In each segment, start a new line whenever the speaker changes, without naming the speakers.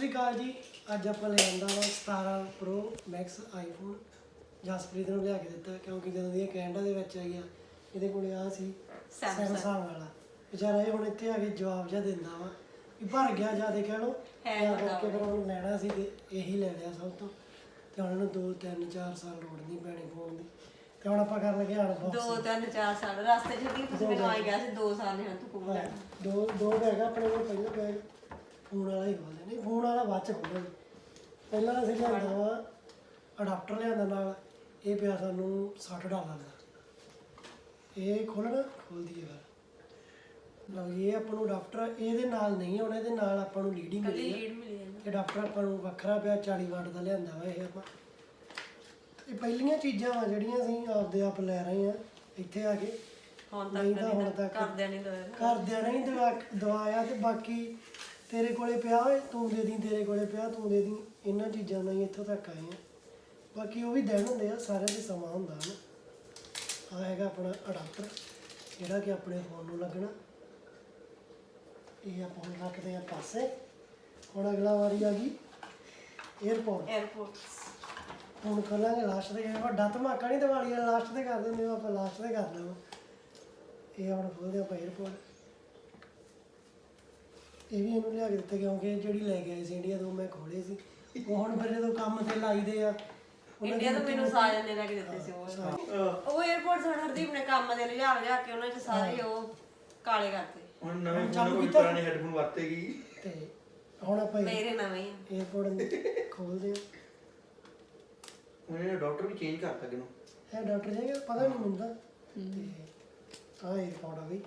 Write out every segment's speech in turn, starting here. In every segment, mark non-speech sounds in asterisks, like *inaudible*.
ਸਤਿ ਸ਼੍ਰੀ ਅਕਾਲ ਜੀ। ਅੱਜ ਆਪਾਂ ਲੈ ਆਂਦਾ ਵਾ 17 Pro Max iPhone ਜਸਪ੍ਰੀਤ ਨੂੰ ਲਿਆ ਕੇ ਦਿੱਤਾ ਕਿਉਂਕਿ ਜਦੋਂ ਦੀ ਇਹ ਕੈਨੇਡਾ ਦੇ ਵਿੱਚ ਆ ਇਹਦੇ ਕੋਲੇ ਆ ਸੀ।
Samsung
ਵਾਲਾ। ਵਿਚਾਰਾ ਇਹ ਹੁਣ ਇੱਥੇ ਆ ਕੇ ਜਵਾਬ ਜਿਹਾ ਦਿੰਦਾ ਵਾ ਵੀ ਭਰ ਗਿਆ ਜਿਆਦੇ ਕਹਿ ਲੋ
ਹੈ
ਕਰਕੇ ਫਿਰ ਉਹਨੂੰ ਲੈਣਾ ਸੀ ਤੇ ਇਹੀ ਲੈ ਲਿਆ ਸਭ ਤੋਂ। ਤੇ ਹੁਣ ਇਹਨੂੰ 2 3 4 ਸਾਲ ਲੋੜ ਨਹੀਂ ਪੈਣੀ ਫੋਨ ਦੀ। ਤੇ ਹੁਣ ਆਪਾਂ ਕਰਨ ਲੱਗੇ ਅਨਬਾਕਸ
ਦੋ ਤਿੰਨ ਚਾਰ ਸਾਲ। ਰਸਤੇ ਚ ਵੀ ਤੁਸੀਂ ਮੈਨੂੰ ਆਈ ਗਿਆ ਸੀ ਦੋ ਸਾਲ ਨੇ ਹੁਣ ਤੂੰ
ਦੋ ਦੋ ਬੈਗ ਆਪਣੇ ਕੋਲ ਪਹਿਲਾ ਬੈਗ। ਫੋਨ ਵਾਲਾ ਹੀ ਖੋਲ੍ਹਦੇ ਨਹੀਂ ਫੋਨ ਵਾਲਾ ਬਾਅਦ ਚ ਖੋਲ੍ਹਾਂਗੇ ਪਹਿਲਾਂ ਅਸੀਂ ਲਿਆਂਦਾ ਵਾ ਅਡਾਪਟਰ ਲਿਆਂਦਾ ਨਾਲ। ਇਹ ਪਿਆ ਸਾਨੂੰ 60 ਡਾਲਰ ਦਾ। ਇਹ ਖੋਲਣਾ ਖੋਲਦੀ ਹੈ ਲਓ ਜੀ, ਇਹ ਆਪਾਂ ਨੂੰ ਅਡਾਪਟਰ ਇਹਦੇ ਨਾਲ ਨਹੀਂ ਆਉਣਾ ਇਹਦੇ ਨਾਲ ਆਪਾਂ ਨੂੰ ਮਿਲੀ ਹੈ
ਲੀਡ ਮਿਲੀ ਹੈ
ਇਹ ਡਾਕਟਰ ਆਪਾਂ ਨੂੰ ਵੱਖਰਾ ਪਿਆ 40 ਵਾਟ ਦਾ ਲਿਆਂਦਾ ਵਾ ਇਹ ਆਪਾਂ। ਇਹ ਪਹਿਲੀਆਂ ਚੀਜ਼ਾਂ ਵਾ ਜਿਹੜੀਆਂ ਅਸੀਂ ਆਪਦੇ ਆਪ ਲੈ ਰਹੇ ਆ ਇੱਥੇ ਆ ਕੇ।
ਹੁਣ
ਨਹੀਂ
ਤੱਕ
ਤਾਂ ਹੁਣ
ਨਹੀਂ
ਤੱਕ।
ਕਰਦਿਆਂ ਨਹੀਂ
ਦਵਾਇਆ ਤੇ ਬਾਕੀ ਤੇਰੇ ਕੋਲੇ ਪਿਆ ਓਏ ਤੂੰ ਦੇ ਦੀ ਤੇਰੇ ਕੋਲੇ ਪਿਆ ਤੂੰ ਦੇ ਦੀ ਇਹਨਾਂ ਚੀਜ਼ਾਂ ਨਾਲ ਹੀ ਇੱਥੋਂ ਤੱਕ ਆਏ ਆ। ਬਾਕੀ ਉਹ ਵੀ ਦੇਣ ਹੁੰਦੇ ਆ ਸਾਰਿਆਂ ਦੇ ਸਮਾਂ ਹੁੰਦਾ ਨਾ। ਆ ਹੈਗਾ ਆਪਣਾ ਅਡਾਪਟਰ ਜਿਹੜਾ ਕਿ ਆਪਣੇ ਫੋਨ ਨੂੰ ਲੱਗਣਾ। ਇਹ ਆਪਾਂ ਹੁਣ ਰੱਖਦੇ ਆ ਪਾਸੇ। ਹੁਣ ਅਗਲਾ ਵਾਰੀ ਆ ਗਈ 에어ਪੋਰਟ
에어ਪੋਰਟਸ
ਹੁਣ ਖੋਲਾਂਗੇ ਲਾਸਟ ਦੇ ਵੱਡਾ ਧਮਾਕਾ ਨਹੀਂ ਦਿਵਾਲੀ ਆ ਲਾਸਟ ਤੇ ਕਰ ਦਿੰਦੇ ਆਪਾਂ ਲਾਸਟ ਤੇ ਕਰ ਲਵਾਂ ਇਹ ਹੁਣ ਖੋਲਦੇ ਆਪਾਂ 에어ਪੋਰਟ ਇਹ ਵੀ ਇਹਨੂੰ ਲਿਆ ਕੇ ਦਿੱਤਾ ਕਿਉਂਕਿ ਜਿਹੜੀ ਲੈ ਕੇ ਆਏ ਸੀ ਇੰਡੀਆ ਤੋਂ ਮੈਂ ਖੋਲੇ ਸੀ। ਉਹ ਹੁਣ ਫਿਰ ਜਦੋਂ ਕੰਮ ਤੇ ਲਾਈਦੇ ਆ।
ਇੰਡੀਆ ਤੋਂ ਮੈਨੂੰ ਸਾਰਿਆਂ ਲੈ ਕੇ ਦਿੱਤੇ ਸੀ ਉਹ। ਉਹ 에어ਪੋਰਟ ਸਾਡਾ ਹਰਦੀਪ ਨੇ ਕੰਮ ਦੇ ਲਿਆ ਲਿਆ ਕੇ ਉਹਨਾਂ ਚ ਸਾਰੇ ਉਹ ਕਾਲੇ ਕਰਤੇ।
ਹੁਣ ਨਵੇਂ
ਚਾਲੂ
ਫੋਨ ਕੋਈ
ਕੀਤਾ?
ਪੁਰਾਣੇ ਹੈੱਡਫੋਨ
ਤੇ ਹੁਣ ਆਪਾਂ
ਮੇਰੇ ਨਵੇਂ ਹੀ ਆ।
ਖੋਲਦੇ ਆ।
ਉਹਨੇ ਡਾਕਟਰ ਵੀ ਚੇਂਜ ਕਰਤਾ ਕਿਨੂੰ?
ਹੈ ਡਾਕਟਰ ਜੀ ਪਤਾ ਨਹੀਂ ਹੁੰਦਾ ਤੇ। ਆ 에어ਪੋਰਟ ਆ ਗਈ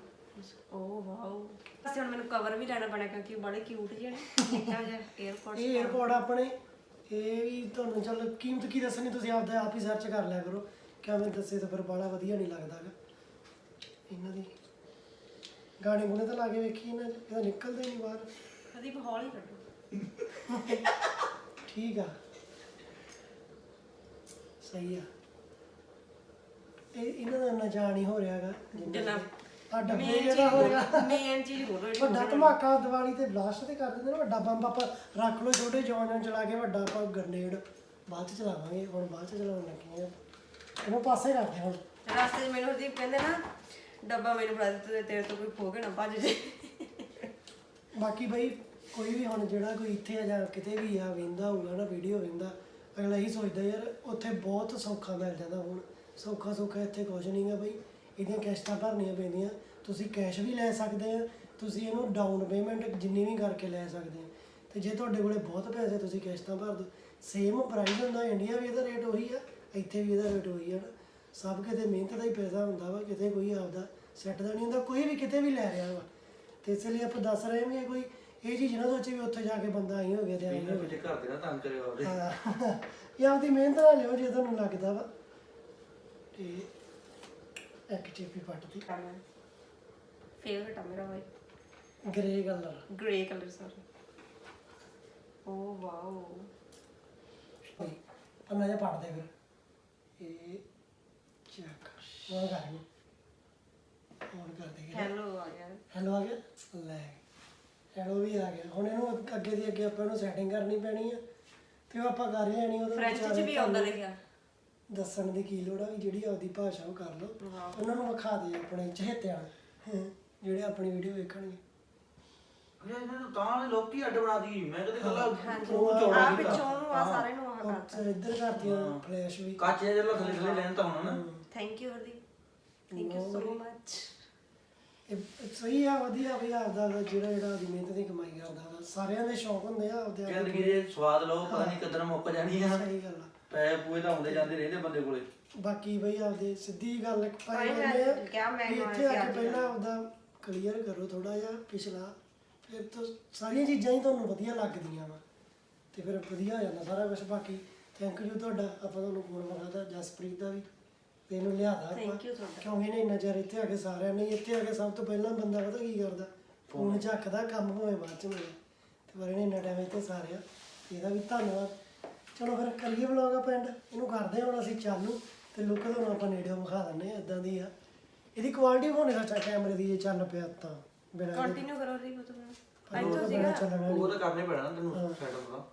ਓ ਵਾਓ ਅਸੀਂ ਹੁਣ ਮੈਨੂੰ ਕਵਰ ਵੀ ਲੈਣਾ ਪੈਣਾ ਕਿਉਂਕਿ ਬੜੇ ਕਿਊਟ ਜਿਹੇ ਨੇ। ਨਿੱਕਾ ਜਿਹਾ
ਇਹ 에어ਪੋਰਟ ਆਪਣੇ ਇਹ ਵੀ ਤੁਹਾਨੂੰ ਚੱਲ ਕੀਮਤ ਕੀ ਦੱਸਣੀ ਤੁਸੀਂ ਆਪ ਆਪ ਹੀ ਸਰਚ ਕਰ ਲਿਆ ਕਰੋ। ਕਿਵੇਂ ਦੱਸੇ ਤਾਂ ਫਿਰ ਬਾਲਾ ਵਧੀਆ ਨਹੀਂ ਲੱਗਦਾ ਗਾ ਇਹਨਾਂ ਦੀ ਗਾਣੇ ਗੁਣੇ ਤਾਂ ਲਾ ਵੇਖੀ ਇਹਨਾਂ ਇਹ ਨਿਕਲਦੇ ਨਹੀਂ ਬਾਹਰ।
ਕਦੀ ਬਹੌਲ ਹੀ ਕੱਢੋ।
ਠੀਕ ਆ। ਸਹੀ ਆ। ਇਹ ਇਹਨਾਂ ਦਾ ਨਾ ਜਾਣ ਹੋ ਰਿਹਾਗਾ
ਜਿੰਨਾ
ਆ ਡੱਬੇ
ਮੇਨ
ਜਿਹੜਾ ਹੋ ਰਿਹਾ
ਚੀਜ਼ ਮੇਨ ਚੀਜ਼ ਬੋਲੋ ਜਿਹੜੀ
ਵੱਡਾ ਧਮਾਕਾ ਦੀਵਾਲੀ ਤੇ ਬਲਾਸਟ ਤੇ ਕਰ ਦਿੰਦੇ ਨੇ ਵੱਡਾ ਬੰਬ ਆਪਾਂ ਰੱਖ ਲਓ ਛੋਟੇ ਜਵਾਨਾਂ ਚਲਾ ਕੇ ਵੱਡਾ ਆਪਾਂ ਗ੍ਰਨੇਡ ਬਾਅਦ ਚ ਚਲਾਵਾਂਗੇ ਹੁਣ ਬਾਅਦ ਚ ਚਲਾਉਣ ਲੱਗੇ ਆ। ਇਹਨੂੰ ਪਾਸੇ ਰੱਖਦੇ ਹੁਣ।
ਰਸਤੇ 'ਚ ਮੈਨੂੰ ਹਰਦੀਪ ਕਹਿੰਦੇ ਨਾ ਡੱਬਾ ਮੈਨੂੰ ਫੜਾ ਦਿੱਤਾ ਤੇ ਤੇਰੇ ਤੋਂ ਕੋਈ ਖੋ ਕੇ ਨਾ ਭੱਜ ਜੇ।
ਬਾਕੀ ਬਈ ਕੋਈ ਵੀ ਹੁਣ ਜਿਹੜਾ ਕੋਈ ਇੱਥੇ ਆ ਜਾਂ ਕਿਤੇ ਵੀ ਆ ਵੇਂਦਾ ਹੋਊਗਾ ਨਾ ਵੀਡੀਓ ਵੇਂਦਾ ਅਗਲਾ ਇਹੀ ਸੋਚਦਾ ਯਾਰ ਉੱਥੇ ਬਹੁਤ ਸੌਖਾ ਮਿਲ ਜਾਂਦਾ ਹੁਣ। ਸੌਖਾ ਸੌਖਾ ਇੱਥੇ ਕੁਝ ਨਹੀਂਗਾ ਬਈ। ਇਹਦੀਆਂ ਕਿਸ਼ਤਾਂ ਭਰਨੀਆਂ ਪੈਂਦੀਆਂ। ਤੁਸੀਂ ਕੈਸ਼ ਵੀ ਲੈ ਸਕਦੇ ਆ ਤੁਸੀਂ ਇਹਨੂੰ ਡਾਊਨ ਪੇਮੈਂਟ ਜਿੰਨੀ ਵੀ ਕਰਕੇ ਲੈ ਸਕਦੇ ਆ। ਤੇ ਜੇ ਤੁਹਾਡੇ ਕੋਲੇ ਬਹੁਤ ਪੈਸੇ ਤੁਸੀਂ ਕਿਸ਼ਤਾਂ ਭਰ ਦੋ ਸੇਮ ਪ੍ਰਾਈਸ ਹੁੰਦਾ ਇੰਡੀਆ ਵੀ ਇਹਦਾ ਰੇਟ ਉਹੀ ਆ ਇੱਥੇ ਵੀ ਇਹਦਾ ਰੇਟ ਉਹੀ ਆ ਨਾ। ਸਭ ਕਿਤੇ ਮਿਹਨਤ ਦਾ ਹੀ ਪੈਸਾ ਹੁੰਦਾ ਵਾ ਕਿਤੇ ਕੋਈ ਆਪਦਾ ਸੈੱਟ ਦਾ ਨਹੀਂ ਹੁੰਦਾ ਕੋਈ ਵੀ ਕਿਤੇ ਵੀ ਲੈ ਰਿਹਾ ਵਾ। ਤੇ ਇਸ ਲਈ ਆਪਾਂ ਦੱਸ ਰਹੇ ਹਾਂ ਵੀ ਇਹ ਕੋਈ ਇਹ ਚੀਜ਼ ਨਾ ਸੋਚੇ ਵੀ ਉੱਥੇ ਜਾ ਕੇ ਬੰਦਾ ਆਈ ਹੋ ਗਿਆ ਤੇ ਆਈ
ਇਹਨਾਂ ਪਿੱਛੇ ਘਰ ਦੇ ਨਾ ਤੰਗ ਕਰਿਓ ਆਪਦੇ।
ਹਾਂ। *laughs* ਇਹ ਆਪਦੀ ਮਿਹਨਤ ਨਾਲ ਲਿਓ ਜੇ ਤੁਹਾਨੂੰ ਲੱਗਦਾ ਵਾ। ਤੇ ਇੱਕ ਚੀਪੀ ਪੱਟਦੀ
ਫੇਵਰਟ ਆ ਮੇਰਾ ਬਾਈ।
Grey colour
grey colour sorry oh wow.
ਪੰਨਾ ਜਿਹਾ ਪੜਦੇ ਫਿਰ। ਇਹ ਚੈੱਕ ਹੋਰ ਕਰ ਨੂੰ ਹੋਰ ਕਰ ਦੇ
ਹੈਲੋ ਆ ਗਿਆ।
ਹੈਲੋ ਆ ਗਿਆ? ਲੈ। ਹੈਲੋ ਵੀ ਆ ਗਿਆ। ਹੁਣ ਇਹਨੂੰ ਅੱਗੇ ਦੀ ਅੱਗੇ ਆਪਾਂ ਨੂੰ ਸੈਟਿੰਗ ਕਰਨੀ ਪੈਣੀ ਆ। ਤੇ ਉਹ ਆਪਾਂ ਕਰ ਹੀ ਲੈਣੀ ਉਹਦੇ
ਫ੍ਰੈਂਚ 'ਚ ਵੀ ਆਉਂਦਾ ਲਿਖਿਆ
ਦੱਸਣ ਦੀ ਕੀ ਲੋੜ ਆ ਵੀ ਜਿਹੜੀ ਆਪਦੀ ਭਾਸ਼ਾ ਉਹ ਕਰ ਲਓ। ਉਹਨਾਂ ਨੂੰ ਵਿਖਾ ਦੇ ਆਪਣੇ ਚਹੇਤਿਆਂ ਨੂੰ, ਜਿਹੜੇ ਆਪਣੀ ਵੀਡੀਓ ਵੇਖਣਗੇ।
ਅਰੇ ਇਹਨਾਂ ਨੂੰ ਤਾਂ ਲੋਕੀ ਅੱਡ ਬਣਾ ਦੀ ਮੈਂ ਕਦੇ ਕੱਲਾ
ਹਾਂਜੀ।
ਉਹ
ਆ
ਚੌੜਾ
ਪਿੱਛੋਂ ਨੂੰ ਆ ਸਾਰੇ ਨੂੰ ਆ ਕਰਤਾ।
ਉਹ ਇੱਧਰ ਕਰਤੀਆਂ ਫਲੈਸ਼ ਵੀ।
ਕੱਚ ਜਿਹਾ ਜਿਹੜਾ ਥੱਲੇ ਥੱਲੇ ਲੈਣ ਤਾਂ ਹੋਣਾ ਨਾ।
Thank you Hardeep thank you so much
ਇਹ ਸਹੀ ਆ ਵਧੀਆ ਵੀ ਆਪਦਾ ਦਾ ਜਿਹੜਾ ਜਿਹੜਾ ਆਪਦੀ ਮਿਹਨਤ ਦੀ ਕਮਾਈ ਕਰਦਾ ਵਾ। ਸਾਰਿਆਂ ਦੇ ਸ਼ੌਕ ਹੁੰਦੇ ਆ ਆਪਦੇ ਆਪਦੇ
ਜ਼ਿੰਦਗੀ ਦੇ ਸਵਾਦ ਲਓ ਪਤਾ ਨਹੀਂ ਕਦੋਂ ਮੁੱਕ ਜਾਣੀ ਆ
ਸਹੀ ਗੱਲ ਆ।
ਪੈ ਪੂਏ ਤਾਂ ਆਉਂਦੇ ਜਾਂਦੇ ਰਹਿੰਦੇ ਬੰਦੇ ਕੋਲੇ।
ਬਾਕੀ ਬਈ ਆਪਦੇ ਸਿੱਧੀ ਗੱਲ ਪਾਈ
ਭਾਈ
ਆ
ਮੈਂ ਕਿਹਾ ਮੈਂ
ਵੀ
ਨੂੰ
ਇੱਥੇ ਆ ਕੇ ਪਹਿਲਾਂ ਆਪਦਾ ਕਲੀਅਰ ਕਰੋ ਥੋੜਾ ਜਿਹਾ ਪਿਛਲਾ। ਫਿਰ ਤੋਂ ਸਾਰੀਆਂ ਚੀਜ਼ਾਂ ਹੀ ਤੁਹਾਨੂੰ ਵਧੀਆ ਲੱਗਦੀਆਂ ਵਾ। ਤੇ ਫਿਰ ਵਧੀਆ ਹੋ ਜਾਂਦਾ ਸਾਰਾ ਕੁਝ ਬਾਕੀ ਥੈਂਕ ਯੂ ਤੁਹਾਡਾ। ਆਪਾਂ ਤੁਹਾਨੂੰ ਫੋਨ ਮੰਗਾਦਾ ਜਸਪ੍ਰੀਤ ਦਾ ਵੀ। ਤੇ ਇਹਨੂੰ ਲਿਆਦਾ ਆਪਾਂ।
ਥੈਂਕ ਯੂ ਤੁਹਾਡਾ।
ਕਿਉਂਕਿ ਇਹਨੇ ਇੰਨਾ ਚਿਰ ਇੱਥੇ ਆ ਕੇ ਸਾਰਿਆਂ ਨੇ ਇੱਥੇ ਆ ਕੇ ਸਭ ਤੋਂ ਪਹਿਲਾਂ ਬੰਦਾ ਪਤਾ ਕੀ ਕਰਦਾ? ਫੋਨ ਚੱਕਦਾ ਕੰਮ ਹੋਏ ਬਾਅਦ ਚ ਮਿਲੇ ਤੇ ਪਰ ਇਹਨੇ ਇੰਨਾ ਟਾਈਮ ਇੱਥੇ ਸਾਰਿਆ। ਤੇ ਇਹਦਾ ਵੀ ਧੰਨਵਾਦ। ਚਲੋ ਫਿਰ ਕਰੀਏ ਵਲੌਗ ਆ ਪਿੰਡ ਇਹਨੂੰ ਕਰਦੇ ਹਾਂ ਹੁਣ ਅਸੀਂ ਚਾਲੂ ਤੇ ਲੁੱਕ ਤੁਹਾਨੂੰ ਆਪਾਂ ਨੇੜਿਓਂ ਵਿਖਾ ਦਿੰਦੇ ਆ ਇਦਾਂ ਦੀ ਆ। ਇਹਦੀ ਕੁਆਲਿਟੀ ਹੋਣੇ ਸੱਚਾ ਕੈਮਰੇ ਦੀ ਜੇ ਚੱਲ ਪਿਆ ਤਾਂ ਬਿਨਾਂ
ਕੰਟੀਨਿਊ ਕਰੋ ਹਰਦੀਪ ਉਹ ਤੋਂ ਸੀਗਾ।
ਚੱਲਣਾ
ਉਹ ਤਾਂ ਕਰਨੇ ਪੈਣਾ ਨਾ ਤੈਨੂੰ ਸੈਟਅਪ ਦਾ।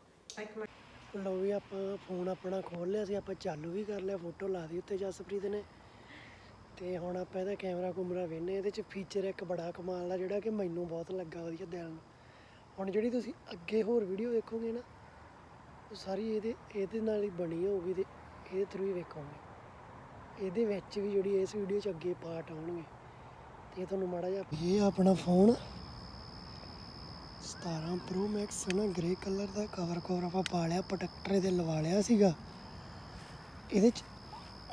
ਇੱਕ ਮਿੰਟ।
ਲਓ ਵੀ ਆਪਾਂ ਫੋਨ ਆਪਣਾ ਖੋਲ ਲਿਆ ਸੀ ਆਪਾਂ ਚਾਲੂ ਵੀ ਕਰ ਲਿਆ ਫੋਟੋ ਲਾ ਦੀ ਉੱਤੇ ਜਸਪ੍ਰੀਤ ਨੇ। ਤੇ ਹੁਣ ਆਪਾਂ ਇਹਦਾ ਕੈਮਰਾ ਕੁਮਰਾ ਵੇਨੇ ਇਹਦੇ ਚ ਫੀਚਰ ਇੱਕ ਬੜਾ ਕਮਾਲ ਦਾ ਜਿਹੜਾ ਕਿ ਮੈਨੂੰ ਬਹੁਤ ਲੱਗਾ ਵਧੀਆ ਦਿਲ ਨੂੰ। ਹੁਣ ਜਿਹੜੀ ਤੁਸੀਂ ਅੱਗੇ ਹੋਰ ਵੀਡੀਓ ਦੇਖੋਗੇ ਨਾ ਸਾਰੀ ਇਹਦੇ ਇਹਦੇ ਨਾਲ ਹੀ ਬਣੀ ਹੋਊਗੀ ਤੇ ਇਹਦੇ ਥਰੂ ਹੀ ਵੇਖੋਗੇ। ਇਹਦੇ ਵਿੱਚ ਵੀ ਜਿਹੜੀ ਇਸ ਵੀਡੀਓ ਚ ਅੱਗੇ ਪਾਰਟ ਆਉਣਗੇ। ਤੇ ਤੁਹਾਨੂੰ ਮਾੜਾ ਜਿਹਾ ਇਹ ਆਪਣਾ ਫੋਨ 17 Pro Max ਹੈ ਨਾ ਗ੍ਰੇ ਕਲਰ ਦਾ ਕਵਰ ਕਵਰ ਆਪਾਂ ਪਾ ਲਿਆ ਪ੍ਰੋਟੈਕਟਰ ਇਹਦੇ ਲਵਾ ਲਿਆ ਸੀਗਾ। ਇਹਦੇ ਚ,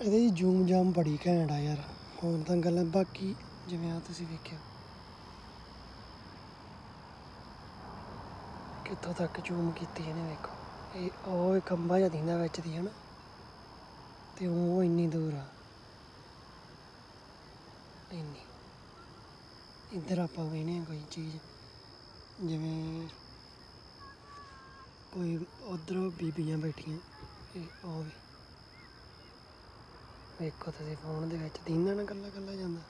ਇਹਦੇ 'ਚ ਜ਼ੂਮ ਜਾਮ ਬੜੀ ਘੈਂਟ ਆ ਯਾਰ। ਹੁਣ ਤਾਂ ਗੱਲਾਂ, ਬਾਕੀ ਜਿਵੇਂ ਆ ਤੁਸੀਂ ਵੇਖਿਆ। ਕਿੱਥੋਂ ਤੱਕ ਜ਼ੂਮ ਕੀਤੀ ਇਹਨੇ ਵੇਖੋ। ਇਹ ਉਹ ਇੱਕ ਖੰਭਾ ਜਿਹਾ ਦਿੰਦਾ ਵਿੱਚ ਦੀ, ਹਨਾ? ਤੇ ਉਹ ਇੰਨੀ ਦੂਰ ਆ। ਇੰਨੀ। ਇੱਧਰ ਆਪਾਂ ਵੇਖਨੇ ਆ ਕੋਈ ਚੀਜ਼। ਜਿਵੇਂ ਕੋਈ ਉਧਰ ਬੀਬੀਆਂ ਬੈਠੀਆਂ। ਇਹ ਉਹ ਵੀ। ਵੇਖੋ ਤੁਸੀਂ ਫੋਨ ਦੇ ਵਿੱਚ ਦਿੰਦਾ ਨਾ ਕੱਲਾ ਕੱਲਾ ਜਾਂਦਾ।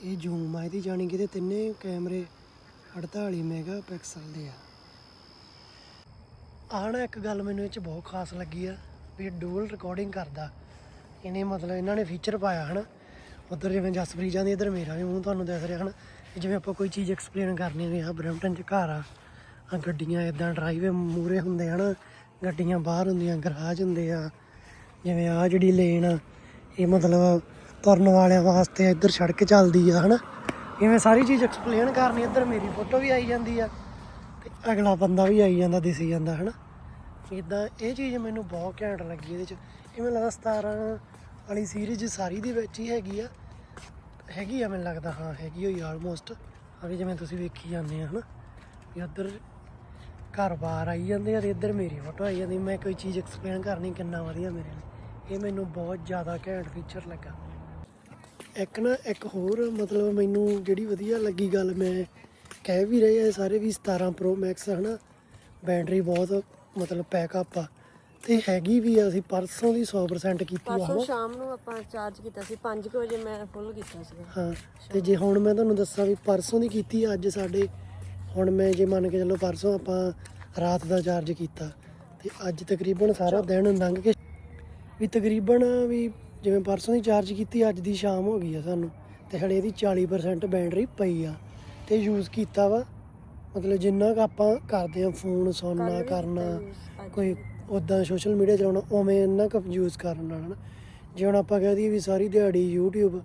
ਇਹ ਜ਼ੂਮ ਆ, ਇਹਦੀ ਜਾਣੀ ਕਿਤੇ ਤਿੰਨੇ ਕੈਮਰੇ 48 ਮੈਗਾਪਿਕਸਲ ਦੇ ਆ। ਆਹ ਨਾ ਇੱਕ ਗੱਲ ਮੈਨੂੰ ਇਹ ਚ ਬਹੁਤ ਖਾਸ ਲੱਗੀ ਆ ਵੀ ਡੂਅਲ ਰਿਕਾਰਡਿੰਗ ਕਰਦਾ। ਇਹਨੇ ਮਤਲਬ ਇਹਨਾਂ ਨੇ ਫੀਚਰ ਪਾਇਆ ਹਨਾ। ਉਧਰ ਜਿਵੇਂ ਜਸਪ੍ਰੀਤ ਜਾਂਦੀ ਇਧਰ ਮੇਰਾ ਵੀ ਮੂੰਹ ਤੁਹਾਨੂੰ ਦਿਖ ਰਿਹਾ ਹਨਾ। ਵੀ ਜਿਵੇਂ ਆਪਾਂ ਕੋਈ ਚੀਜ਼ ਐਕਸਪਲੇਨ ਕਰਨੀ ਵੀ ਆ, ਬਰੈਂਪਟਨ ਚ ਘਰ ਆ ਆ ਗੱਡੀਆਂ ਇਦਾਂ ਡਰਾਈਵੇ ਮੂਰੇ ਹੁੰਦੇ ਹਨ। ਗੱਡੀਆਂ ਬਾਹਰ ਹੁੰਦੀਆਂ ਗਰਾਜ ਹੁੰਦੇ ਆ। ਜਿਵੇਂ ਆ ਜਿਹੜੀ ਲੇਨ ਆ, ਇਹ ਮਤਲਬ ਤੁਰਨ ਵਾਲਿਆਂ ਵਾਸਤੇ ਇੱਧਰ ਸੜਕ ਚੱਲਦੀ ਆ ਹਨਾ। ਇਵੇਂ ਸਾਰੀ ਚੀਜ਼ ਐਕਸਪਲੇਨ ਕਰਨੀ, ਇੱਧਰ ਮੇਰੀ ਫੋਟੋ ਵੀ ਆਈ ਜਾਂਦੀ ਆ। ਤੇ ਅਗਲਾ ਬੰਦਾ ਵੀ ਆਈ ਜਾਂਦਾ, ਦਿਸੀ ਜਾਂਦਾ ਹਨਾ। ਇਦਾਂ ਇਹ ਚੀਜ਼ ਮੈਨੂੰ ਬਹੁਤ ਘੈਂਟ ਲੱਗੀ ਇਹਦੇ ਚ। ਇਹ ਮੈਨੂੰ ਲੱਗਦਾ 17 ਵਾਲੀ ਸੀਰੀਜ਼ ਸਾਰੀ ਦੇ ਵਿੱਚ ਹੀ ਹੈਗੀ ਆ। ਹੈਗੀ ਆ ਮੈਨੂੰ ਲੱਗਦਾ, ਹਾਂ, ਹੈਗੀ ਹੋਈ ਆਲਮੋਸਟ ਆ ਵੀ ਜਿਵੇਂ ਤੁਸੀਂ ਵੇਖੀ ਜਾਂਦੇ ਆ, ਹਨਾ? ਵੀ ਉੱਧਰ ਘਰ ਬਾਹਰ ਆਈ ਜਾਂਦੇ ਆ ਤੇ ਇੱਧਰ ਮੇਰੀ ਫੋਟੋ ਆਈ ਜਾਂਦੀ, ਮੈਂ ਕੋਈ ਚੀਜ਼ ਐਕਸਪਲੇਨ ਕਰਨੀ ਕਿੰਨਾ ਵਧੀਆ ਮੇਰੇ ਲਈ। ਇਹ ਮੈਨੂੰ ਬਹੁਤ ਜ਼ਿਆਦਾ ਘੈਂਟ ਫੀਚਰ ਲੱਗਾ। ਇੱਕ ਨਾ, ਇੱਕ ਹੋਰ ਮਤਲਬ ਮੈਨੂੰ ਜਿਹੜੀ ਵਧੀਆ ਲੱਗੀ ਗੱਲ, ਮੈਂ ਕਹਿ ਵੀ ਰਹੇ ਆ ਸਾਰੇ ਵੀ 17 Pro Max ਹਨਾ? ਬੈਟਰੀ ਬਹੁਤ ਮਤਲਬ ਪੈਕਅਪ ਆ। ਤੇ ਹੈਗੀ ਵੀ ਆ ਅਸੀਂ ਪਰਸੋਂ ਦੀ 100% ਕੀਤੀ ਆ
ਪਰਸੋਂ
ਹਨਾ
ਸ਼ਾਮ ਨੂੰ ਆਪਾਂ ਚਾਰਜ ਕੀਤਾ ਸੀ 5 ਵਜੇ ਮੈਂ ਫੁੱਲ ਕੀਤਾ ਸੀਗਾ।
ਹਾਂ ਤੇ ਜੇ ਹੁਣ ਮੈਂ ਤੁਹਾਨੂੰ ਦੱਸਾਂ ਵੀ ਪਰਸੋਂ ਦੀ ਕੀਤੀ ਆ, ਅੱਜ ਸਾਡੇ ਹੁਣ ਮੈਂ ਜੇ ਮੰਨ ਕੇ ਚੱਲੋ ਪਰਸੋਂ ਆਪਾਂ ਰਾਤ ਦਾ ਚਾਰਜ ਕੀਤਾ ਤੇ ਅੱਜ ਤਕਰੀਬਨ ਸਾਰਾ ਦਿਨ ਲੰਘ ਕੇ ਵੀ ਤਕਰੀਬਨ ਵੀ ਜਿਵੇਂ ਪਰਸੋਂ ਦੀ ਚਾਰਜ ਕੀਤੀ ਅੱਜ ਦੀ ਸ਼ਾਮ ਹੋ ਗਈ ਆ ਸਾਨੂੰ ਤੇ ਹਲੇ ਇਹਦੀ 40% ਬੈਟਰੀ ਪਈ ਆ ਤੇ ਯੂਜ਼ ਕੀਤਾ ਵਾ। ਮਤਲਬ ਜਿੰਨਾ ਕੁ ਆਪਾਂ ਕਰਦੇ ਆ ਫੋਨ ਸੁਣਨਾ ਕਰਨਾ ਕੋਈ ਉਦਾਂ ਸੋਸ਼ਲ ਮੀਡੀਆ ਚਲਾਉਣਾ ਉਵੇਂ ਇੰਨਾ ਕੁ ਯੂਜ਼ ਕਰਨ ਨਾਲ ਹਨਾ। ਜੇ ਹੁਣ ਆਪਾਂ ਕਹਿ ਦਈਏ ਵੀ ਸਾਰੀ ਦਿਹਾੜੀ YouTube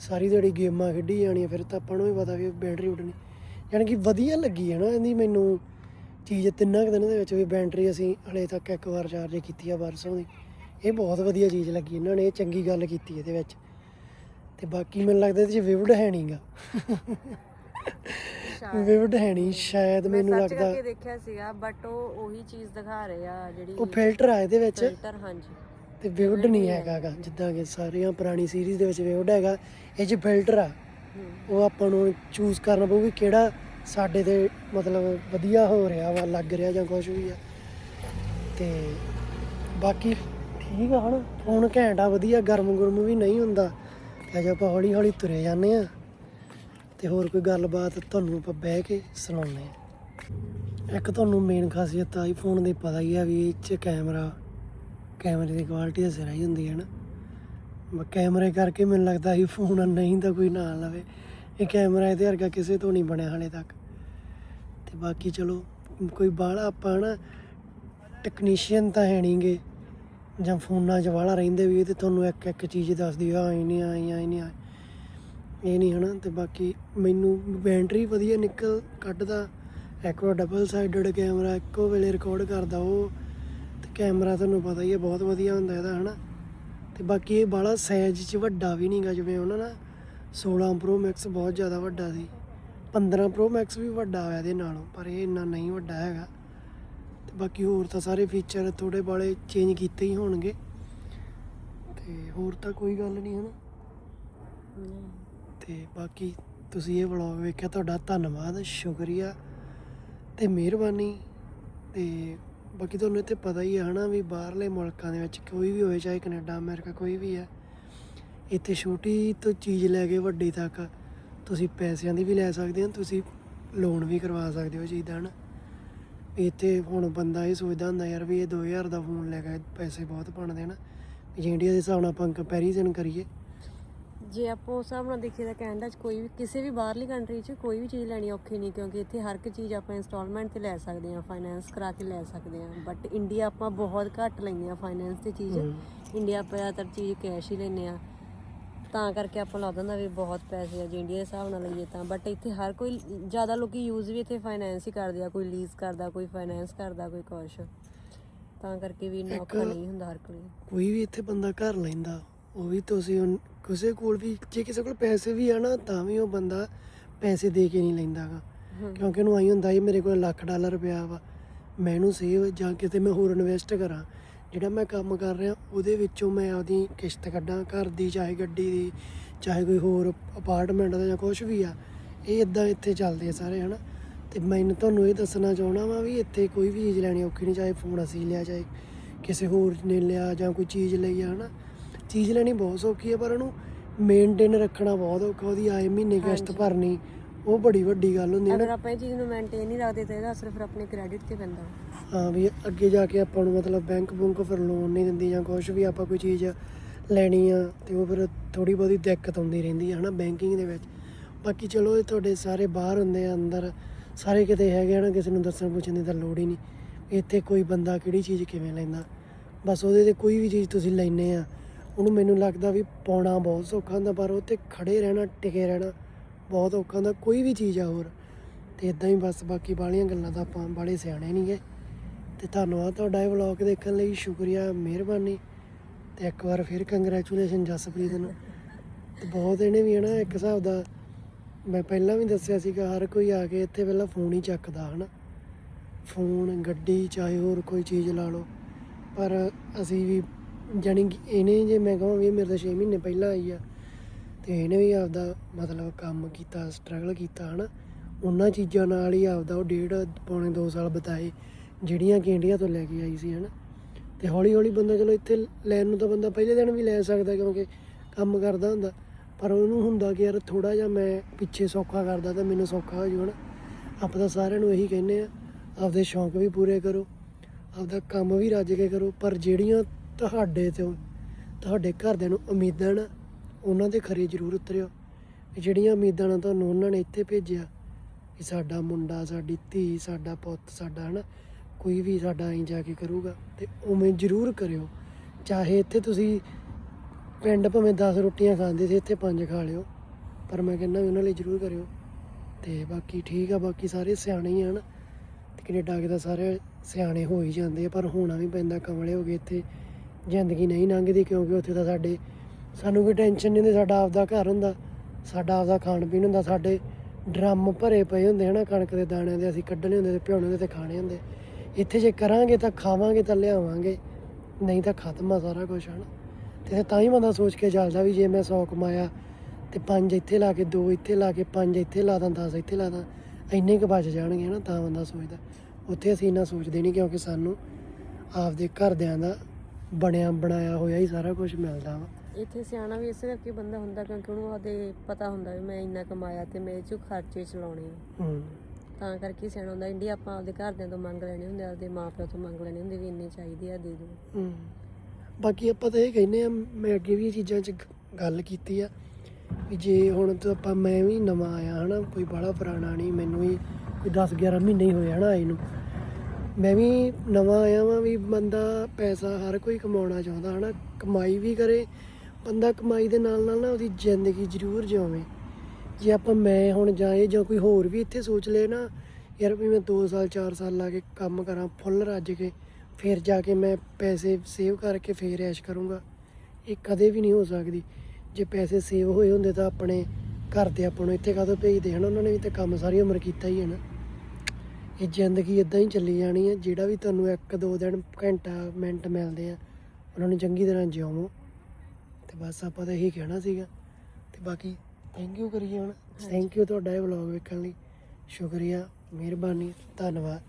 ਸਾਰੀ ਦਿਹਾੜੀ ਗੇਮਾਂ ਖੇਡੀ ਜਾਣੀਆਂ ਫਿਰ ਤਾਂ ਆਪਾਂ ਨੂੰ ਵੀ ਪਤਾ ਵੀ ਬੈਟਰੀ ਉੱਡਣੀ। ਯਾਨੀ ਕਿ ਵਧੀਆ ਲੱਗੀ ਹੈ ਨਾ ਇਹਦੀ ਮੈਨੂੰ ਚੀਜ਼ ਤਿੰਨਾਂ ਕੁ ਦਿਨਾਂ ਦੇ ਵਿੱਚ ਵੀ ਬੈਟਰੀ ਅਸੀਂ ਹਲੇ ਤੱਕ ਇੱਕ ਵਾਰ ਚਾਰਜ ਕੀਤੀ ਆ ਪਰਸੋਂ ਦੀ। ਇਹ ਬਹੁਤ ਵਧੀਆ ਚੀਜ਼ ਲੱਗੀ ਇਹਨਾਂ ਨੇ ਇਹ ਚੰਗੀ ਗੱਲ ਕੀਤੀ ਇਹਦੇ ਵਿੱਚ। ਤੇ ਬਾਕੀ ਮੈਨੂੰ ਲੱਗਦਾ ਇਹਦੇ ਚ ਵਿਵਡ ਹੈ ਨਹੀਂਗਾ ਵਿਵਡ ਹੈ ਨਹੀਂ ਸ਼ਾਇਦ ਮੈਨੂੰ
ਸਰਚ
ਲੱਗਦਾ।
ਕਰਕੇ ਦੇਖਿਆ ਸੀਗਾ ਬਟ ਉਹ ਉਹੀ ਚੀਜ਼ ਦਿਖਾ ਰਹੇ ਆ ਜਿਹੜੀ
ਉਹ ਫਿਲਟਰ ਆ ਇਹਦੇ ਵਿੱਚ।
ਫਿਲਟਰ ਹਾਂਜੀ।
ਤੇ ਵਿਵਡ ਨਹੀਂ ਹੈਗਾ ਗਾ, ਜਿੱਦਾਂ ਕਿ ਸਾਰੀਆਂ ਪੁਰਾਣੀ ਸੀਰੀਜ਼ ਦੇ ਵਿੱਚ ਵਿਵਡ ਹੈਗਾ ਇਹ 'ਚ ਫਿਲਟਰ ਆ। ਉਹ ਆਪਾਂ ਨੂੰ ਚੂਜ਼ ਕਰਨਾ ਪਊ ਵੀ ਕਿਹੜਾ ਸਾਡੇ ਤੇ ਮਤਲਬ ਵਧੀਆ ਹੋ ਰਿਹਾ ਵਾ ਲੱਗ ਰਿਹਾ ਜਾਂ ਕੁਝ ਵੀ ਆ। ਤੇ ਬਾਕੀ ਠੀਕ ਆ ਹਣ ਫੋਨ ਘੈਂਟ ਆ ਵਧੀਆ ਗਰਮ ਗੁਰਮ ਵੀ ਨਹੀਂ ਹੁੰਦਾ। ਤੇ ਅੱਜ ਆਪਾਂ ਹੌਲੀ ਹੌਲੀ ਤੁਰੇ ਜਾਂਦੇ ਆ। ਤੇ ਹੋਰ ਕੋਈ ਗੱਲਬਾਤ ਤੁਹਾਨੂੰ ਆਪਾਂ ਬਹਿ ਕੇ ਸੁਣਾਉਂਦੇ ਆ ਇੱਕ ਤੁਹਾਨੂੰ ਮੇਨ ਖਾਸੀਅਤ ਆਈਫੋਨ ਦੇ ਪਤਾ ਹੀ ਆ ਵੀ ਇਹ 'ਚ ਕੈਮਰਾ ਕੈਮਰੇ ਦੀ ਕੁਆਲਿਟੀ ਤਾਂ ਸਿਰਾ ਹੀ ਹੁੰਦੀ ਹੈ ਨਾ। ਬ- ਕੈਮਰੇ ਕਰਕੇ ਮੈਨੂੰ ਲੱਗਦਾ ਹੀ ਫੋਨ ਨਹੀਂ ਤਾਂ ਕੋਈ ਨਾ ਲਵੇ ਇਹ ਕੈਮਰਾ ਇਹਦੇ ਵਰਗਾ ਕਿਸੇ ਤੋਂ ਨਹੀਂ ਬਣਿਆ ਹਾਲੇ ਤੱਕ। ਤੇ ਬਾਕੀ ਚਲੋ, ਕੋਈ ਬਾਹਲਾ ਆਪਾਂ ਨਾ ਟੈਕਨੀਸ਼ੀਅਨ ਤਾਂ ਹੈ ਨਹੀਂਗੇ। ਜਾਂ ਫੋਨਾਂ 'ਚ ਵਾਲਾ ਰਹਿੰਦੇ ਵੀ ਇਹ ਤੇ ਤੁਹਾਨੂੰ ਇੱਕ ਇੱਕ ਚੀਜ਼ ਦੱਸਦੀ ਆ, ਆਈ ਨਹੀਂ ਆਈ ਆਈ ਨਹੀਂ ਆਈ। ਇਹ ਨਹੀਂ ਹਨਾ, ਤੇ ਬਾਕੀ ਮੈਨੂੰ ਬੈਟਰੀ ਵਧੀਆ ਨਿਕਲ, ਕੱਢਦਾ। ਇੱਕ ਡਬਲ ਸਾਈਡਡ ਕੈਮਰਾ ਇੱਕੋ ਵੇਲੇ ਰਿਕਾਰਡ ਕਰਦਾ ਉਹ। ਤੇ ਕੈਮਰਾ ਤੁਹਾਨੂੰ ਪਤਾ ਹੀ ਹੈ ਬਹੁਤ ਵਧੀਆ ਹੁੰਦਾ ਇਹਦਾ ਹਨਾ। ਤੇ ਬਾਕੀ ਇਹ ਬਾਲਾ ਸਾਈਜ਼ 'ਚ ਵੱਡਾ ਵੀ ਨਹੀਂਗਾ ਜਿਵੇਂ ਉਹਨਾਂ ਨਾ 16 ਪ੍ਰੋ ਮੈਕਸ ਬਹੁਤ ਜ਼ਿਆਦਾ ਵੱਡਾ ਸੀ। 15 ਪ੍ਰੋ ਮੈਕਸ ਵੀ ਵੱਡਾ ਹੋਇਆ ਇਹਦੇ ਨਾਲੋਂ, ਪਰ ਇਹ ਇੰਨਾ ਨਹੀਂ ਵੱਡਾ ਹੈਗਾ। ਤੇ ਬਾਕੀ ਹੋਰ ਤਾਂ ਸਾਰੇ ਫੀਚਰ ਥੋੜੇ ਬਾਲੇ ਚੇਂਜ ਕੀਤੇ ਹੀ ਹੋਣਗੇ। ਤੇ ਹੋਰ ਤਾਂ ਕੋਈ ਗੱਲ ਨਹੀਂ ਹਨਾ। ਤੇ ਬਾਕੀ ਤੁਸੀਂ ਇਹ ਵਲੌਗ ਵੇਖਿਆ, ਤੁਹਾਡਾ ਧੰਨਵਾਦ, ਸ਼ੁਕਰੀਆ ਤੇ ਮਿਹਰਬਾਨੀ ਤੇ ਬਾਕੀ ਤੁਹਾਨੂੰ ਇੱਥੇ ਪਤਾ ਹੀ ਹੈ ਹਨਾ ਵੀ ਬਾਹਰਲੇ ਮੁਲਕਾਂ ਦੇ ਵਿੱਚ ਕੋਈ ਵੀ ਹੋਏ ਚਾਹੇ ਕੈਨੇਡਾ, ਅਮਰੀਕਾ ਕੋਈ ਵੀ ਹੈ ਇੱਥੇ ਛੋਟੀ ਤੋਂ ਚੀਜ਼ ਲੈ ਕੇ ਵੱਡੀ ਤੱਕ ਤੁਸੀਂ ਪੈਸਿਆਂ ਦੀ ਵੀ ਲੈ ਸਕਦੇ ਹੋ, ਤੁਸੀਂ ਲੋਨ ਵੀ ਕਰਵਾ ਸਕਦੇ ਹੋ ਚੀਜ਼ ਦਾ ਹਨਾ। ਵੀ ਇੱਥੇ ਹੁਣ ਬੰਦਾ ਇਹ ਸੋਚਦਾ ਹੁੰਦਾ ਯਾਰ ਵੀ ਇਹ 2000 ਦਾ ਫੋਨ ਲੈ ਕੇ ਪੈਸੇ ਬਹੁਤ ਬਣਦੇ ਨਾ ਜੇ ਇੰਡੀਆ ਦੇ ਹਿਸਾਬ ਨਾਲ ਆਪਾਂ ਕੰਪੈਰੀਜ਼ਨ ਕਰੀਏ
ਜੇ ਆਪਾਂ ਉਸ ਹਿਸਾਬ ਨਾਲ ਦੇਖੀਏ ਤਾਂ ਕੈਨੇਡਾ 'ਚ ਕੋਈ ਵੀ ਕਿਸੇ ਵੀ ਬਾਹਰਲੀ ਕੰਟਰੀ 'ਚ ਕੋਈ ਵੀ ਚੀਜ਼ ਲੈਣੀ ਔਖੀ ਨਹੀਂ ਕਿਉਂਕਿ ਇੱਥੇ ਹਰ ਇੱਕ ਚੀਜ਼ ਆਪਾਂ ਇੰਸਟਾਲਮੈਂਟ ਤੇ ਲੈ ਸਕਦੇ ਹਾਂ ਫਾਈਨੈਂਸ ਕਰਾ ਕੇ ਲੈ ਸਕਦੇ ਹਾਂ ਬਟ ਇੰਡੀਆ ਆਪਾਂ ਬਹੁਤ ਘੱਟ ਲੈਂਦੇ ਹਾਂ ਫਾਈਨੈਂਸ ਤੇ ਚੀਜ਼। ਇੰਡੀਆ ਆਪਾਂ ਜ਼ਿਆਦਾਤਰ ਚੀਜ਼ ਕੈਸ਼ ਹੀ ਲੈਂਦੇ ਆ ਤਾਂ ਕਰਕੇ ਆਪਾਂ ਲੱਗਦਾ ਹੁੰਦਾ ਵੀ ਬਹੁਤ ਪੈਸੇ ਆ ਜੇ ਇੰਡੀਆ ਦੇ ਹਿਸਾਬ ਨਾਲ ਲਈਏ ਤਾਂ ਬਟ ਇੱਥੇ ਹਰ ਕੋਈ ਜ਼ਿਆਦਾ ਲੋਕੀ ਯੂਜ਼ ਵੀ ਇੱਥੇ ਫਾਈਨੈਂਸ ਹੀ ਕਰਦੇ ਆ ਕੋਈ ਲੀਜ਼ ਕਰਦਾ ਕੋਈ ਫਾਈਨੈਂਸ ਕਰਦਾ ਕੋਈ ਕੁਛ। ਤਾਂ ਕਰਕੇ ਵੀ ਇੰਨਾ ਔਖਾ ਨਹੀਂ ਹੁੰਦਾ ਹਰ ਕੋਈ।
ਕੋਈ ਵੀ ਇੱਥੇ ਬੰਦਾ ਘਰ ਲੈਂਦਾ ਉਹ ਵੀ ਤੁਸੀਂ ਕਿਸੇ ਕੋਲ ਵੀ ਜੇ ਕਿਸੇ ਕੋਲ ਪੈਸੇ ਵੀ ਆ ਨਾ ਤਾਂ ਵੀ ਉਹ ਬੰਦਾ ਪੈਸੇ ਦੇ ਕੇ ਨਹੀਂ ਲੈਂਦਾਗਾ। ਕਿਉਂਕਿ ਉਹਨੂੰ ਆਈ ਹੁੰਦਾ ਸੀ ਮੇਰੇ ਕੋਲ ਲੱਖ ਡਾਲਰ ਪਿਆ ਵਾ। ਮੈਂ ਇਹਨੂੰ ਸੇਵ ਜਾਂ ਕਿਤੇ ਮੈਂ ਹੋਰ ਇਨਵੈਸਟ ਕਰਾਂ। ਜਿਹੜਾ ਮੈਂ ਕੰਮ ਕਰ ਰਿਹਾ ਉਹਦੇ ਵਿੱਚੋਂ ਮੈਂ ਆਪਦੀ ਕਿਸ਼ਤ ਕੱਢਾਂ ਘਰ ਦੀ ਚਾਹੇ ਗੱਡੀ ਦੀ ਚਾਹੇ ਕੋਈ ਹੋਰ ਅਪਾਰਟਮੈਂਟ ਦਾ ਜਾਂ ਕੁਝ ਵੀ ਆ। ਇਹ ਇਦਾਂ ਇੱਥੇ ਚੱਲਦੇ ਆ ਸਾਰੇ ਹਨਾ। ਤੇ ਮੈਨੂੰ ਤੁਹਾਨੂੰ ਇਹ ਦੱਸਣਾ ਚਾਹਣਾ ਵਾ ਵੀ ਇੱਥੇ ਕੋਈ ਵੀ ਚੀਜ਼ ਲੈਣੀ ਔਖੀ ਨਹੀਂ ਚਾਹੇ ਫੋਨ ਅਸੀਂ ਲਿਆ ਚਾਹੇ ਕਿਸੇ ਹੋਰ ਨੇ ਲਿਆ ਜਾਂ ਕੋਈ ਚੀਜ਼ ਲਈ ਆ ਹਨਾ। ਚੀਜ਼ ਲੈਣੀ ਬਹੁਤ ਸੌਖੀ ਹੈ ਪਰ ਉਹਨੂੰ ਮੇਨਟੇਨ ਰੱਖਣਾ ਬਹੁਤ ਔਖਾ ਉਹਦੀ ਆਏ ਮਹੀਨੇ ਕਿਸ਼ਤ। ਭਰਨੀ ਉਹ ਬੜੀ ਵੱਡੀ ਗੱਲ ਹੁੰਦੀ ਹੈ
ਅਗਰ
ਨਾ
ਆਪਾਂ ਇਹ ਚੀਜ਼ ਨੂੰ ਮੇਨਟੇਨ ਨਹੀਂ ਰੱਖਦੇ ਤਾਂ ਇਹਦਾ ਅਸਰ ਫਿਰ ਆਪਣੇ ਕ੍ਰੈਡਿਟ ਤੇ ਪੈਂਦਾ।
ਹਾਂ ਵੀ ਅੱਗੇ ਜਾ ਕੇ ਆਪਾਂ ਨੂੰ ਮਤਲਬ ਬੈਂਕ ਬੁੰਕ ਫਿਰ ਲੋਨ ਨਹੀਂ ਦਿੰਦੀ ਜਾਂ ਕੁਝ ਵੀ ਆਪਾਂ ਕੋਈ ਚੀਜ਼ ਲੈਣੀ ਆ ਤੇ ਉਹ ਫਿਰ ਥੋੜੀ ਬਹੁਤੀ ਦਿੱਕਤ ਆਉਂਦੀ ਰਹਿੰਦੀ ਹੈ ਹਨਾ ਬੈਂਕਿੰਗ ਦੇ ਵਿੱਚ। ਬਾਕੀ ਚਲੋ ਇਹ ਤੁਹਾਡੇ ਸਾਰੇ ਬਾਹਰ ਹੁੰਦੇ ਆ ਅੰਦਰ ਸਾਰੇ ਕਿਤੇ ਹੈਗੇ ਨਾ ਕਿਸੇ ਨੂੰ ਦੱਸਣ ਪੁੱਛਣ ਦੀ ਤਾਂ ਲੋੜ ਹੀ ਨਹੀਂ। ਇੱਥੇ ਕੋਈ ਬੰਦਾ ਕਿਹੜੀ ਚੀਜ਼ ਕਿਵੇਂ ਲੈਂਦਾ? ਬਸ ਉਹਦੇ ਤੇ ਕੋਈ ਵੀ ਚੀਜ਼ ਤੁਸੀਂ ਲੈਨੇ ਆ ਉਹਨੂੰ ਮੈਨੂੰ ਲੱਗਦਾ ਵੀ ਪਾਉਣਾ ਬਹੁਤ ਸੌਖਾ ਹੁੰਦਾ, ਪਰ ਉੱਥੇ ਤੇ ਖੜੇ ਰਹਿਣਾ, ਟਿਕੇ ਰਹਿਣਾ ਬਹੁਤ ਔਖਾ ਹੁੰਦਾ, ਕੋਈ ਵੀ ਚੀਜ਼ ਆ ਹੋਰ। ਤੇ ਇਦਾਂ ਹੀ ਬਸ ਬਾਕੀ ਬਾਲੀਆਂ ਗੱਲਾਂ ਤਾਂ ਆਪਾਂ ਬਾਲੇ ਸਿਆਣੇ ਨਹੀਂ ਗਏ ਤੇ ਧੰਨਵਾਦ ਤੁਹਾਡਾ ਇਹ ਵਲੌਗ ਦੇਖਣ ਲਈ ਸ਼ੁਕਰੀਆ, ਮਿਹਰਬਾਨੀ। ਤੇ ਇੱਕ ਵਾਰ ਫਿਰ ਕੰਗ੍ਰੈਚੁਲੇਸ਼ਨ ਜਸਪ੍ਰੀਤ ਨੂੰ। ਤੇ ਬਹੁਤ ਇਹਨੇ ਵੀ ਹਨਾ ਇੱਕ ਹਿਸਾਬ ਦਾ ਮੈਂ ਪਹਿਲਾਂ ਵੀ ਦੱਸਿਆ ਸੀਗਾ, ਹਰ ਕੋਈ ਆ ਕੇ ਇੱਥੇ ਪਹਿਲਾਂ ਫੋਨ ਹੀ ਚੱਕਦਾ ਹਨਾ। ਫੋਨ, ਗੱਡੀ, ਚਾਹੇ ਹੋਰ ਕੋਈ ਚੀਜ਼ ਲਾ ਲਓ। ਪਰ ਅਸੀਂ ਵੀ ਜਾਣੀ ਕਿ ਇਹਨੇ ਜੇ ਮੈਂ ਕਹਾਂ ਵੀ ਇਹ ਮੇਰੇ ਤੋਂ 6 ਮਹੀਨੇ ਪਹਿਲਾਂ ਆਈ ਆ, ਤੇ ਇਹਨੇ ਵੀ ਆਪਦਾ ਮਤਲਬ ਕੰਮ ਕੀਤਾ ਸਟਰਗਲ ਕੀਤਾ, ਹਨਾ। ਉਹਨਾਂ ਚੀਜ਼ਾਂ ਨਾਲ ਹੀ ਆਪਦਾ ਉਹ ਡੇਢ, ਪੌਣੇ 2 ਸਾਲ ਬਿਤਾਏ, ਜਿਹੜੀਆਂ ਕਿ ਇੰਡੀਆ ਤੋਂ ਲੈ ਕੇ ਆਈ ਸੀ, ਹਨਾ। ਤੇ ਹੌਲੀ ਹੌਲੀ ਬੰਦਾ ਚਲੋ ਇੱਥੇ ਲੈਣ ਨੂੰ ਤਾਂ ਬੰਦਾ ਪਹਿਲੇ ਦਿਨ ਵੀ ਲੈ ਸਕਦਾ ਕਿਉਂਕਿ ਕੰਮ ਕਰਦਾ ਹੁੰਦਾ, ਪਰ ਉਹਨੂੰ ਹੁੰਦਾ ਕਿ ਯਾਰ ਥੋੜਾ ਜਿਹਾ ਮੈਂ ਪਿੱਛੇ ਸੌਖਾ ਕਰਦਾ ਤਾਂ ਮੈਨੂੰ ਸੌਖਾ ਹੋ ਜੂ, ਹਨਾ। ਆਪਾਂ ਤਾਂ ਸਾਰਿਆਂ ਨੂੰ ਇਹੀ ਕਹਿੰਦੇ ਆ, ਆਪਦੇ ਸ਼ੌਂਕ ਵੀ ਪੂਰੇ ਕਰੋ, ਆਪਦਾ ਕੰਮ ਵੀ ਰੱਜ ਕੇ ਕਰੋ, ਪਰ ਜਿਹੜੀਆਂ ਤੁਹਾਡੇ ਤੋਂ ਤੁਹਾਡੇ ਘਰਦਿਆਂ ਨੂੰ ਉਮੀਦਾਂ ਨਾ, ਉਹਨਾਂ ਦੇ ਖਰੇ ਜ਼ਰੂਰ ਉਤਰਿਓ। ਵੀ ਜਿਹੜੀਆਂ ਉਮੀਦਾਂ ਨਾਲ ਤੁਹਾਨੂੰ ਉਹਨਾਂ ਨੇ ਇੱਥੇ ਭੇਜਿਆ ਕਿ ਸਾਡਾ ਮੁੰਡਾ, ਸਾਡੀ ਧੀ, ਸਾਡਾ ਪੁੱਤ, ਸਾਡਾ ਹਨਾ, ਕੋਈ ਵੀ ਸਾਡਾ ਐਂ ਜਾ ਕੇ ਕਰੂਗਾ, ਤੇ ਉਵੇਂ ਜ਼ਰੂਰ ਕਰਿਓ। ਚਾਹੇ ਇੱਥੇ ਤੁਸੀਂ ਪਿੰਡ ਭਾਵੇਂ 10 ਰੋਟੀਆਂ ਖਾਂਦੇ ਸੀ, ਇੱਥੇ ਪੰਜ ਖਾ ਲਿਓ, ਪਰ ਮੈਂ ਕਹਿੰਦਾ ਵੀ ਉਹਨਾਂ ਲਈ ਜ਼ਰੂਰ ਕਰਿਓ। ਤੇ ਬਾਕੀ ਠੀਕ ਆ, ਬਾਕੀ ਸਾਰੇ ਸਿਆਣੇ ਹੀ ਹਨ। ਤੇ ਕੈਨੇਡਾ ਕੇ ਤਾਂ ਸਾਰੇ ਸਿਆਣੇ ਹੋ ਹੀ ਜਾਂਦੇ ਆ, ਪਰ ਹੋਣਾ ਵੀ ਪੈਂਦਾ, ਕਮਲੇ ਹੋ ਗਏ ਇੱਥੇ। ਜ਼ਿੰਦਗੀ ਨਹੀਂ ਲੰਘਦੀ ਕਿਉਂਕਿ ਉੱਥੇ ਤਾਂ ਸਾਡੇ, ਸਾਨੂੰ ਕੋਈ ਟੈਨਸ਼ਨ ਨਹੀਂ ਹੁੰਦੀ, ਸਾਡਾ ਆਪਦਾ ਘਰ ਹੁੰਦਾ, ਸਾਡਾ ਆਪਦਾ ਖਾਣ ਪੀਣ ਹੁੰਦਾ, ਸਾਡੇ ਡਰਮ ਭਰੇ ਪਏ ਹੁੰਦੇ ਹਨਾ, ਕਣਕ ਦੇ ਦਾਣਿਆਂ ਦੇ ਅਸੀਂ ਕੱਢਣੇ ਹੁੰਦੇ ਤੇ ਭਿਉਣੇ ਹੁੰਦੇ ਤੇ ਖਾਣੇ ਹੁੰਦੇ। ਇੱਥੇ ਜੇ ਕਰਾਂਗੇ ਤਾਂ ਖਾਵਾਂਗੇ ਤਾਂ ਲਿਆਵਾਂਗੇ, ਨਹੀਂ ਤਾਂ ਖਤਮ ਆ ਸਾਰਾ ਕੁਝ ਹਨਾ। ਤੇ ਤਾਂ ਹੀ ਬੰਦਾ ਸੋਚ ਕੇ ਚੱਲਦਾ ਵੀ ਜੇ ਮੈਂ 100 ਕਮਾਇਆ ਤੇ ਪੰਜ ਇੱਥੇ ਲਾ ਕੇ, ਦੋ ਇੱਥੇ ਲਾ ਕੇ, ਪੰਜ ਇੱਥੇ ਲਾ ਦਾਂ 10 ਇੱਥੇ ਲਾ ਦਾਂ, ਇੰਨੇ ਕੁ ਬਚ ਜਾਣਗੇ ਨਾ ਤਾਂ ਬੰਦਾ ਸੋਚਦਾ। ਉੱਥੇ ਅਸੀਂ ਇੰਨਾ ਸੋਚਦੇ ਨਹੀਂ ਕਿਉਂਕਿ ਸਾਨੂੰ ਆਪਦੇ ਘਰਦਿਆਂ ਦਾ ਬਣਿਆ ਬਣਾਇਆ ਹੋਇਆ ਹੀ ਸਾਰਾ ਕੁਝ ਮਿਲਦਾ ਵਾ।
ਇੱਥੇ ਸਿਆਣਾ ਵੀ ਇਸੇ ਕਰਕੇ ਬੰਦਾ ਹੁੰਦਾ ਕਿਉਂਕਿ ਉਹਨੂੰ ਉਹਦੇ ਪਤਾ ਹੁੰਦਾ ਵੀ ਮੈਂ ਇੰਨਾ ਕਮਾਇਆ ਤੇ ਮੈਂ ਇਹ 'ਚੋਂ ਖਰਚੇ ਚਲਾਉਣੇ ਆ।
ਹੂੰ।
ਤਾਂ ਕਰਕੇ ਸਿਆਣਾ ਹੁੰਦਾ ਇੰਡੀਆ ਆਪਾਂ ਆਪਦੇ ਘਰਦਿਆਂ ਤੋਂ ਮੰਗ ਲੈਣੇ ਹੁੰਦੇ ਆਪਦੇ ਮਾਪਿਆਂ ਤੋਂ ਮੰਗ ਲੈਣੇ ਹੁੰਦੇ ਵੀ ਇੰਨੇ ਚਾਹੀਦੇ ਆ ਦੇ ਦਿਓ।
ਹੂੰ। ਬਾਕੀ ਆਪਾਂ ਤਾਂ ਇਹ ਕਹਿੰਦੇ ਆ ਮੈਂ ਅੱਗੇ ਵੀ ਇਹ ਚੀਜ਼ਾਂ 'ਚ ਗੱਲ ਕੀਤੀ ਆ ਵੀ ਜੇ ਹੁਣ ਤਾਂ ਆਪਾਂ ਮੈਂ ਵੀ ਨਵਾਂ ਆਇਆ ਹਨਾ ਕੋਈ ਬੜਾ ਪੁਰਾਣਾ ਨਹੀਂ ਮੈਨੂੰ ਵੀ ਕੋਈ 10 11 ਮਹੀਨੇ ਹੀ ਹੋਏ ਹਨਾ ਆਏ ਨੂੰ। ਮੈਂ ਵੀ ਨਵਾਂ ਆਇਆ ਵਾਂ ਵੀ ਬੰਦਾ ਪੈਸਾ ਹਰ ਕੋਈ ਕਮਾਉਣਾ ਚਾਹੁੰਦਾ, ਹਨਾ। ਕਮਾਈ ਵੀ ਕਰੇ, ਬੰਦਾ ਕਮਾਈ ਦੇ ਨਾਲ ਨਾਲ ਨਾ ਉਹਦੀ ਜ਼ਿੰਦਗੀ ਜ਼ਰੂਰ ਜਿਉਵੇ। ਜੇ ਆਪਾਂ ਮੈਂ ਹੁਣ ਜਾਏ ਜਾਂ ਕੋਈ ਹੋਰ ਵੀ ਇੱਥੇ ਸੋਚ ਲੇ ਨਾ, ਯਾਰ ਵੀ ਮੈਂ 2 ਸਾਲ 4 ਸਾਲ ਲਾ ਕੇ ਕੰਮ ਕਰਾਂ ਫੁੱਲ ਰੱਜ ਕੇ, ਫਿਰ ਜਾ ਕੇ ਮੈਂ ਪੈਸੇ ਸੇਵ ਕਰਕੇ ਫੇਰ ਐਸ਼ ਕਰੂੰਗਾ। ਇਹ ਕਦੇ ਵੀ ਨਹੀਂ ਹੋ ਸਕਦੀ। ਜੇ ਪੈਸੇ ਸੇਵ ਹੋਏ ਹੁੰਦੇ ਤਾਂ ਆਪਣੇ ਘਰ ਦੇ ਆਪਾਂ ਨੂੰ ਇੱਥੇ ਕਾਹਤੋਂ ਭੇਜਦੇ, ਹਨ। ਉਹਨਾਂ ਨੇ ਵੀ ਤਾਂ ਕੰਮ ਸਾਰੀ ਉਮਰ ਕੀਤਾ ਹੀ ਹੈ ਨਾ। ਇਹ ਜ਼ਿੰਦਗੀ ਇਦਾਂ ਹੀ ਚੱਲੀ ਜਾਣੀ ਹੈ ਜਿਹੜਾ ਵੀ ਤੁਹਾਨੂੰ ਇੱਕ ਦੋ ਦਿਨ ਘੰਟਾ ਮਿੰਟ ਮਿਲਦੇ ਆ ਉਹਨਾਂ ਨੂੰ ਚੰਗੀ ਤਰ੍ਹਾਂ ਜਿਉਵੋ। ਤੇ ਬਸ ਆਪਾਂ ਤਾਂ ਇਹੀ ਕਹਿਣਾ ਸੀਗਾ। ਤੇ ਬਾਕੀ ਥੈਂਕ ਯੂ ਕਰੀਏ ਹੁਣ। ਥੈਂਕ ਯੂ ਤੁਹਾਡਾ ਇਹ ਵਲੌਗ ਵੇਖਣ ਲਈ। ਸ਼ੁਕਰੀਆ ਮਿਹਰਬਾਨੀ ਧੰਨਵਾਦ।